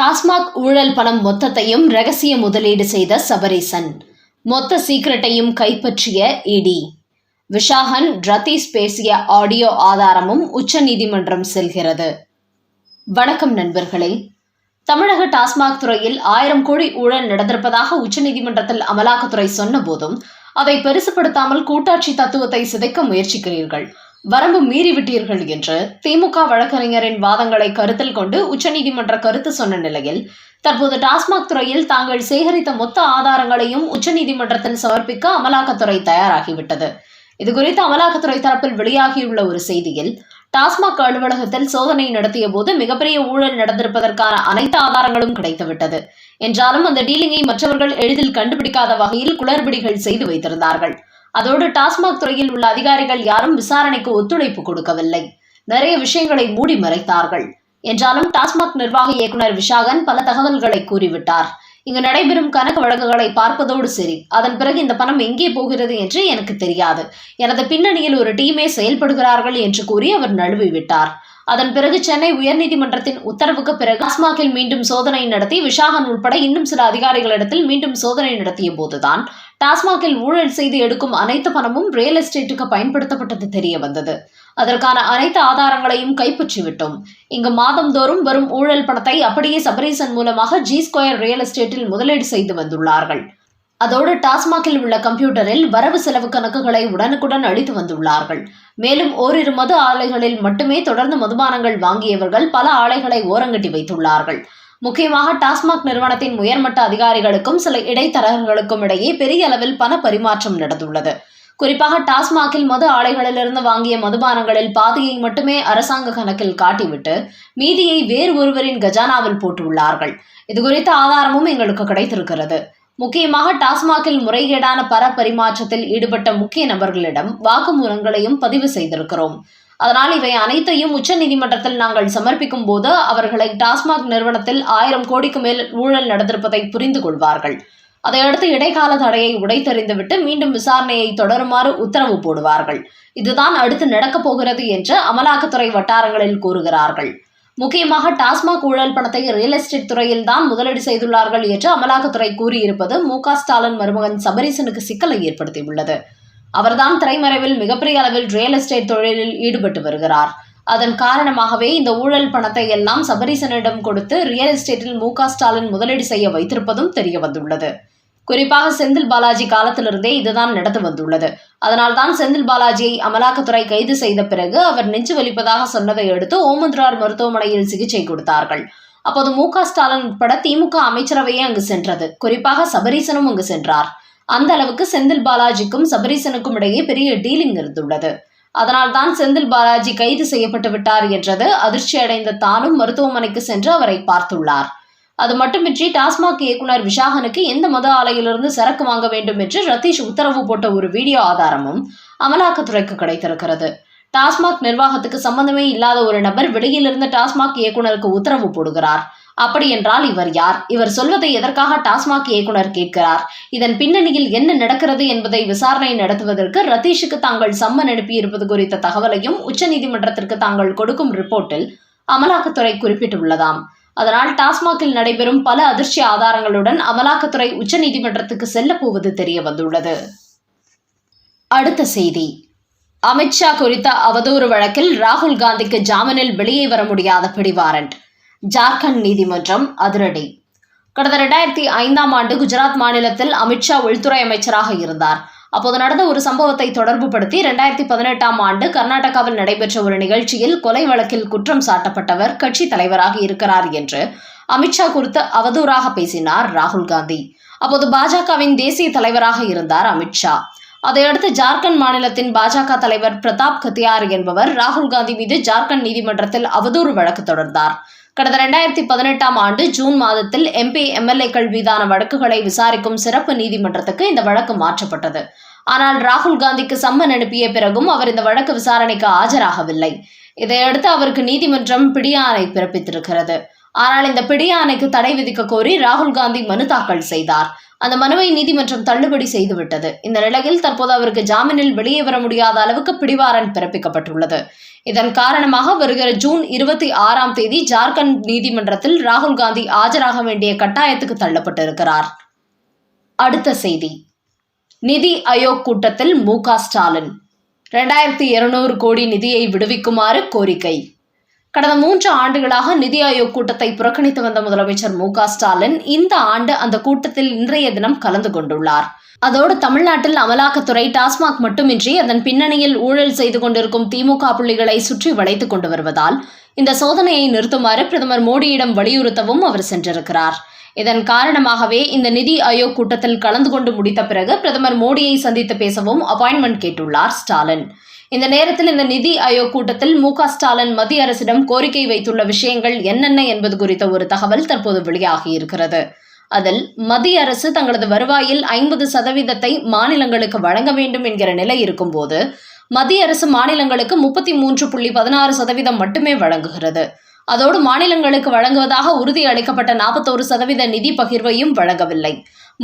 டாஸ்மாக் ஊழல் பணம் மொத்தத்தையும் ரகசிய முதலீடு செய்த சபரீசன். மொத்த சீக்கிரட்டையும் கைப்பற்றிய இடி. விஷாகன் ரதீஷ் பேசிய ஆடியோ ஆதாரமும் உச்சநீதிமன்றம் செல்கிறது. வணக்கம் நண்பர்களே. தமிழக டாஸ்மாக் துறையில் ஆயிரம் கோடி ஊழல் நடந்திருப்பதாக உச்சநீதிமன்றத்தில் அமலாக்கத்துறை சொன்னபோதும் அதை பெருசுபடுத்தாமல் கூட்டாட்சி தத்துவத்தை சிதைக்க முயற்சிக்கிறீர்கள். வரம்பு மீறிவிட்டீர்கள் என்று திமுக வழக்கறிஞரின் வாதங்களை கருத்தில் கொண்டு உச்சநீதிமன்ற கருத்து சொன்ன நிலையில் தற்போது டாஸ்மாக் துறையில் தாங்கள் சேகரித்த மொத்த ஆதாரங்களையும் உச்சநீதிமன்றத்தில் சமர்ப்பிக்க அமலாக்கத்துறை தயாராகிவிட்டது. இதுகுறித்து அமலாக்கத்துறை தரப்பில் வெளியாகியுள்ள ஒரு செய்தியில் டாஸ்மாக் அலுவலகத்தில் சோதனை நடத்திய போது மிகப்பெரிய ஊழல் நடந்திருப்பதற்கான அனைத்து ஆதாரங்களும் கிடைத்துவிட்டது. என்றாலும் அந்த டீலிங்கை மற்றவர்கள் எளிதில் கண்டுபிடிக்காத வகையில் குளறுபடிகள் செய்து வைத்திருந்தார்கள். அதோடு டாஸ்மாக் துறையில் உள்ள அதிகாரிகள் யாரும் விசாரணைக்கு ஒத்துழைப்பு கொடுக்கவில்லை. நிறைய விஷயங்களை மூடி மறைத்தார்கள். என்றாலும் டாஸ்மாக் நிர்வாக இயக்குனர் விஷாகன் பல தகவல்களை கூறிவிட்டார். இங்கு நடைபெறும் கணக்கு வழக்குகளை பார்ப்பதோடு சரி. அதன் பிறகு இந்த பணம் எங்கே போகிறது என்று எனக்கு தெரியாது. எனது பின்னணியில் ஒரு டீமே செயல்படுகிறார்கள் என்று கூறி அவர் நழுவி விட்டார். அதன் பிறகு சென்னை உயர்நீதிமன்றத்தின் உத்தரவுக்கு பிறகு டாஸ்மாகில் மீண்டும் சோதனை நடத்தி விஷாகன் உட்பட இன்னும் சில அதிகாரிகளிடத்தில் மீண்டும் சோதனை நடத்திய போதுதான் டாஸ்மாகில் ஊழல் செய்து எடுக்கும் அனைத்து பணமும் ரியல் எஸ்டேட்டுக்கு பயன்படுத்தப்பட்டது தெரிய வந்தது. அதற்கான அனைத்து ஆதாரங்களையும் கைப்பற்றிவிட்டோம். இங்கு மாதந்தோறும் வரும் ஊழல் பணத்தை அப்படியே சபரீசன் மூலமாக ஜி ஸ்கொயர் ரியல் எஸ்டேட்டில் முதலீடு செய்து வந்துள்ளார்கள். அதோடு டாஸ்மாகில் உள்ள கம்ப்யூட்டரில் வரவு செலவு கணக்குகளை உடனுக்குடன் அளித்து வந்துள்ளார்கள். மேலும் ஓரிரு மது ஆலைகளில் மட்டுமே தொடர்ந்து மதுபானங்கள் வாங்கியவர்கள் பல ஆலைகளை ஓரங்கட்டி வைத்துள்ளார்கள். முக்கியமாக டாஸ்மாக் நிறுவனத்தின் உயர்மட்ட அதிகாரிகளுக்கும் சில இடைத்தரகர்களுக்கும் இடையே பெரிய அளவில் பண பரிமாற்றம் நடந்துள்ளது. குறிப்பாக டாஸ்மாகில் மது ஆலைகளிலிருந்து வாங்கிய மதுபானங்களில் பாதியை மட்டுமே அரசாங்க கணக்கில் காட்டிவிட்டு மீதியை வேறு ஒருவரின் கஜானாவில் போட்டுள்ளார்கள். இதுகுறித்த ஆதாரமும் எங்களுக்கு கிடைத்திருக்கிறது. முக்கியமாக டாஸ்மாகில் முறைகேடான பர பரிமாற்றத்தில் ஈடுபட்ட முக்கிய நபர்களிடம் வாக்குமூலங்களையும் பதிவு செய்திருக்கிறோம். அதனால் இவை அனைத்தையும் உச்சநீதிமன்றத்தில் நாங்கள் சமர்ப்பிக்கும் போது அவர்களை டாஸ்மாக் நிறுவனத்தில் ஆயிரம் கோடிக்கு மேல் ஊழல் நடந்திருப்பதை புரிந்து கொள்வார்கள். அதையடுத்து இடைக்கால தடையை உடைத்தெறிந்துவிட்டு மீண்டும் விசாரணையை தொடருமாறு உத்தரவு போடுவார்கள். இதுதான் அடுத்து நடக்கப் போகிறது என்று அமலாக்கத்துறை வட்டாரங்களில் கூறுகிறார்கள். முக்கியமாக டாஸ்மாக் ஊழல் பணத்தை ரியல் எஸ்டேட் துறையில் தான் முதலீடு செய்துள்ளார்கள் என்று அமலாக்கத்துறை கூறியிருப்பது மு க ஸ்டாலின் மருமகன் சபரீசனுக்கு சிக்கலை ஏற்படுத்தியுள்ளது. அவர்தான் திரைமறைவில் மிகப்பெரிய அளவில் ரியல் எஸ்டேட் தொழிலில் ஈடுபட்டு வருகிறார். அதன் காரணமாகவே இந்த ஊழல் பணத்தை எல்லாம் சபரீசனிடம் கொடுத்து ரியல் எஸ்டேட்டில் மு ஸ்டாலின் முதலீடு செய்ய வைத்திருப்பதும் தெரிய வந்துள்ளது. குறிப்பாக செந்தில் பாலாஜி காலத்திலிருந்தே இதுதான் நடந்து வந்துள்ளது. அதனால்தான் செந்தில் பாலாஜியை அமலாக்கத்துறை கைது செய்த பிறகு அவர் நெஞ்சு வலிப்பதாக சொன்னதை அடுத்து ஓமந்திரார் மருத்துவமனையில் சிகிச்சை கொடுத்தார்கள். அப்போது மு ஸ்டாலின் உட்பட திமுக அமைச்சரவையே அங்கு சென்றது. குறிப்பாக சபரீசனும் அங்கு சென்றார். அந்த அளவுக்கு செந்தில் பாலாஜிக்கும் சபரீசனுக்கும் இடையே பெரிய டீலிங் இருந்துள்ளது. அதனால்தான் செந்தில் பாலாஜி கைது செய்யப்பட்டு விட்டார் என்றது அதிர்ச்சி அடைந்த தானும் மருத்துவமனைக்கு சென்று அவரை பார்த்துள்ளார். அது மட்டுமின்றி டாஸ்மாக் இயக்குனர் விஷாகனுக்கு எந்த மத ஆலையிலிருந்து சரக்கு வாங்க வேண்டும் என்று ரதீஷ் உத்தரவு போட்ட ஒரு வீடியோ ஆதாரமும் அமலாக்கத்துறைக்கு கிடைத்திருக்கிறது. டாஸ்மாக் நிர்வாகத்துக்கு சம்பந்தமே இல்லாத ஒரு நபர் வெளியிலிருந்து டாஸ்மாக் இயக்குனருக்கு உத்தரவு போடுகிறார். அப்படி என்றால் இவர் யார்? இவர் சொல்வதை எதற்காக டாஸ்மாக் இயக்குனர் கேட்கிறார்? இதன் பின்னணியில் என்ன நடக்கிறது என்பதை விசாரணை நடத்துவதற்கு ரதீஷுக்கு தாங்கள் சம்மன் அனுப்பியிருப்பது குறித்த தகவலையும் உச்சநீதிமன்றத்திற்கு தாங்கள் கொடுக்கும் ரிப்போர்ட்டில் அமலாக்கத்துறை குறிப்பிட்டுள்ளதாம். அதனால் டாஸ்மாகில் நடைபெறும் பல அதிர்ச்சி ஆதாரங்களுடன் அமலாக்கத்துறை உச்சநீதிமன்றத்துக்கு செல்லப்போவது தெரிய வந்துள்ளது அடுத்த செய்தி. அமித்ஷா குறித்த அவதூறு வழக்கில் ராகுல் காந்திக்கு ஜாமீனில் வெளியே வர முடியாத பிடிவாரண்ட். ஜார்க்கண்ட் நீதிமன்றம் அதிரடி. கடந்த ரெண்டாயிரத்தி ஐந்தாம் ஆண்டு குஜராத் மாநிலத்தில் அமித்ஷா உள்துறை அமைச்சராக இருந்தார். அப்போது நடந்த ஒரு சம்பவத்தை தொடர்புபடுத்தி ரெண்டாயிரத்தி பதினெட்டாம் ஆண்டு கர்நாடகாவில் நடைபெற்ற ஒரு நிகழ்ச்சியில் கொலை வழக்கில் குற்றம் சாட்டப்பட்டவர் கட்சி தலைவராக இருக்கிறார் என்று அமித்ஷா குறித்து அவதூறாக பேசினார் ராகுல் காந்தி. அப்போது பாஜகவின் தேசிய தலைவராக இருந்தார் அமித்ஷா அதையடுத்து ஜார்க்கண்ட் மாநிலத்தின் பாஜக தலைவர் பிரதாப் கத்தியார் என்பவர் ராகுல் காந்தி மீது ஜார்க்கண்ட் நீதிமன்றத்தில் அவதூறு வழக்கு தொடர்ந்தார். கடந்த ரெண்டாயிரத்தி பதினெட்டாம் ஆண்டு ஜூன் மாதத்தில் எம்பி எம்எல்ஏக்கள் மீதான வழக்குகளை விசாரிக்கும் சிறப்பு நீதிமன்றத்துக்கு இந்த வழக்கு மாற்றப்பட்டது. ஆனால் ராகுல் காந்திக்கு சம்மன் அனுப்பிய பிறகும் அவர் இந்த வழக்கு விசாரணைக்கு ஆஜராகவில்லை. இதையடுத்து அவருக்கு நீதிமன்றம் பிடியாணை பிறப்பித்திருக்கிறது. ஆனால் இந்த பிடியாணைக்கு தடை விதிக்க கோரி ராகுல் காந்தி மனு தாக்கல் செய்தார். அந்த மனுவை நீதிமன்றம் தள்ளுபடி செய்துவிட்டது. இந்த நிலையில் தற்போது அவருக்கு ஜாமீனில் வெளியே வர முடியாத அளவுக்கு பிடிவாரண்ட் பிறப்பிக்கப்பட்டுள்ளது. இதன் காரணமாக வருகிற ஜூன் இருபத்தி ஆறாம் தேதி ஜார்க்கண்ட் நீதிமன்றத்தில் ராகுல் காந்தி ஆஜராக வேண்டிய கட்டாயத்துக்கு தள்ளப்பட்டிருக்கிறார். அடுத்த செய்தி. நிதி ஆயோக் கூட்டத்தில் மு ஸ்டாலின். ரெண்டாயிரத்தி இருநூறு கோடி நிதியை விடுவிக்குமாறு கோரிக்கை. கடந்த மூன்று ஆண்டுகளாக நிதி ஆயோக் கூட்டத்தை புறக்கணித்து வந்த முதலமைச்சர் மு ஸ்டாலின் இந்த ஆண்டு அந்த கூட்டத்தில் இன்றைய தினம் கலந்து கொண்டுள்ளார். அதோடு தமிழ்நாட்டில் அமலாக்கத்துறை டாஸ்மாக் மட்டுமின்றி அதன் பின்னணியில் ஊழல் செய்து கொண்டிருக்கும் திமுக புள்ளிகளை சுற்றி வளைத்துக் கொண்டு வருவதால் இந்த சோதனையை நிறுத்துமாறு பிரதமர் மோடியிடம் வலியுறுத்தவும் அவர் சென்றிருக்கிறார். இதன் காரணமாகவே இந்த நிதி ஆயோக் கூட்டத்தில் கலந்து கொண்டு முடித்த பிறகு பிரதமர் மோடியை சந்தித்து பேசவும் அப்பாயின்மெண்ட் கேட்டுள்ளார் ஸ்டாலின். இந்த நேரத்தில் இந்த நிதி ஆயோக் கூட்டத்தில் மு ஸ்டாலின் மத்திய அரசிடம் கோரிக்கை வைத்துள்ள விஷயங்கள் என்னென்ன என்பது குறித்த ஒரு தகவல் தற்போது வெளியாகியிருக்கிறது அதில் மத்திய அரசு தங்களது வருவாயில் ஐம்பது சதவீதத்தை மாநிலங்களுக்கு வழங்க வேண்டும் என்கிற நிலை இருக்கும்போது மத்திய அரசு மாநிலங்களுக்கு முப்பத்தி மூன்று புள்ளி பதினாறு சதவீதம் மட்டுமே வழங்குகிறது. அதோடு மாநிலங்களுக்கு வழங்குவதாக உறுதி அளிக்கப்பட்ட நாற்பத்தோரு சதவீத நிதி பகிர்வையும் வழங்கவில்லை.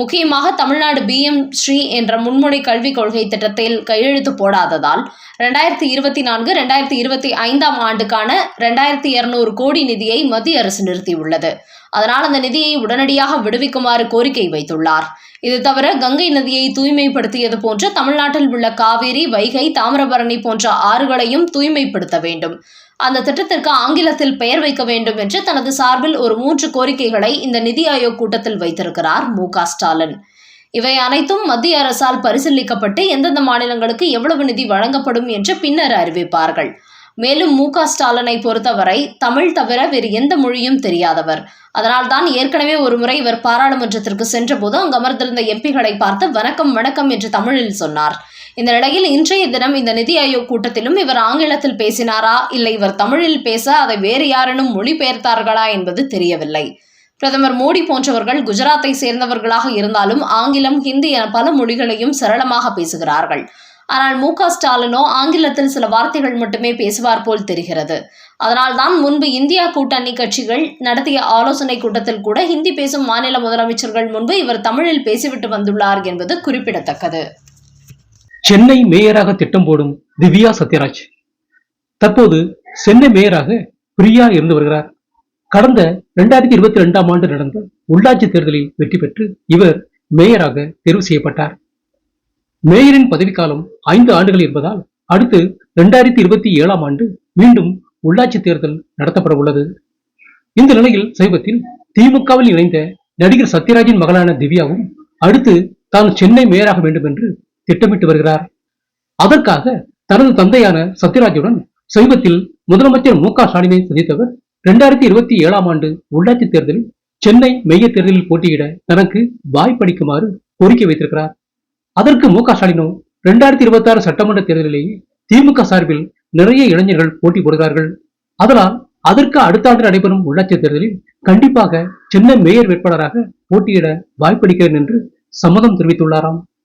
முக்கியமாக தமிழ்நாடு பிஎம் ஸ்ரீ என்ற முன்முனை கல்விக் கொள்கை திட்டத்தில் கையெழுத்து போடாததால் ரெண்டாயிரத்தி இருபத்தி நான்கு ரெண்டாயிரத்தி இருபத்தி ஐந்தாம் ஆண்டுக்கான ரெண்டாயிரத்தி இருநூறு கோடி நிதியை மத்திய அரசு நிறுத்தியுள்ளது. அதனால் அந்த நிதியை உடனடியாக விடுவிக்குமாறு கோரிக்கை வைத்துள்ளார். இது தவிர கங்கை நதியை தூய்மைப்படுத்தியது போன்று தமிழ்நாட்டில் உள்ள காவேரி வைகை தாமிரபரணி போன்ற ஆறுகளையும் தூய்மைப்படுத்த வேண்டும். அந்த திட்டத்திற்கு ஆங்கிலத்தில் பெயர் வைக்க வேண்டும் என்று தனது சார்பில் ஒரு மூன்று கோரிக்கைகளை இந்த நிதி ஆயோக் கூட்டத்தில் வைத்திருக்கிறார் மு ஸ்டாலின். இவை அனைத்தும் மத்திய அரசால் பரிசீலிக்கப்பட்டு எந்தெந்த மாநிலங்களுக்கு எவ்வளவு நிதி வழங்கப்படும் என்று பின்னர் அறிவிப்பார்கள். மேலும் மு க ஸ்டாலினை பொறுத்தவரை தமிழ் தவிர வேறு எந்த மொழியும் தெரியாதவர். அதனால்தான் ஏற்கனவே ஒரு முறை இவர் பாராளுமன்றத்திற்கு சென்றபோது அங்கு அமர்ந்திருந்த எம்பிகளை பார்த்து வணக்கம் வணக்கம் என்று தமிழில் சொன்னார். இந்த நிலையில் இன்றைய தினம் இந்த நிதி ஆயோக் கூட்டத்திலும் இவர் ஆங்கிலத்தில் பேசினாரா? இல்லை இவர் தமிழில் பேச அதை வேறு யாரேனும் மொழிபெயர்த்தார்களா என்பது தெரியவில்லை. பிரதமர் மோடி போன்றவர்கள் குஜராத்தை சேர்ந்தவர்களாக இருந்தாலும் ஆங்கிலம் ஹிந்தி என பல மொழிகளையும் சரளமாக பேசுகிறார்கள். ஆனால் மு ஸ்டாலினோ ஆங்கிலத்தில் சில வார்த்தைகள் மட்டுமே பேசுவார் போல் தெரிகிறது. அதனால்தான் முன்பு இந்தியா கூட்டணி கட்சிகள் நடத்திய ஆலோசனை கூட்டத்தில் கூட ஹிந்தி பேசும் மாநில முதலமைச்சர்கள் முன்பு இவர் தமிழில் பேசிவிட்டு வந்துள்ளார் என்பது குறிப்பிடத்தக்கது. சென்னை மேயராக திட்டம் போடும் திவ்யா சத்யராஜ். தற்போது சென்னை மேயராக பிரியா இருந்து வருகிறார். கடந்த இரண்டாயிரத்தி இருபத்தி ரெண்டாம் ஆண்டு நடந்த உள்ளாட்சி தேர்தலில் வெற்றி பெற்று இவர் மேயராக தேர்வு செய்யப்பட்டார். மேயரின் பதவிக்காலம் ஐந்து ஆண்டுகள் என்பதால் அடுத்து இரண்டாயிரத்தி இருபத்தி ஏழாம் ஆண்டு மீண்டும் உள்ளாட்சி தேர்தல் நடத்தப்பட உள்ளது. இந்த நிலையில் சமீபத்தில் திமுகவில் இணைந்த நடிகர் சத்யராஜின் மகளான திவ்யாவும் அடுத்து தான் சென்னை மேயராக வேண்டும் என்று திட்டமிட்டு வருகிறார். அதற்காக தனது தந்தையான சத்யராஜுடன் சமீபத்தில் முதலமைச்சர் மு க ஸ்டாலினை சந்தித்தவர் இரண்டாயிரத்தி இருபத்தி ஏழாம் ஆண்டு உள்ளாட்சி தேர்தலில் சென்னை மைய தேர்தலில் போட்டியிட தனக்கு வாய்ப்பளிக்குமாறு கோரிக்கை வைத்திருக்கிறார். அதற்கு மு க ஸ்டாலினோ இரண்டாயிரத்தி இருபத்தி ஆறு சட்டமன்ற தேர்தலிலேயே திமுக சார்பில் நிறைய இளைஞர்கள் போட்டி போடுகிறார்கள். அதனால் அதற்கு அடுத்த ஆண்டு நடைபெறும் உள்ளாட்சி தேர்தலில் கண்டிப்பாக சென்னை மேயர் வேட்பாளராக போட்டியிட வாய்ப்பளிக்கிறேன் என்று சம்மதம் தெரிவித்துள்ளாராம்.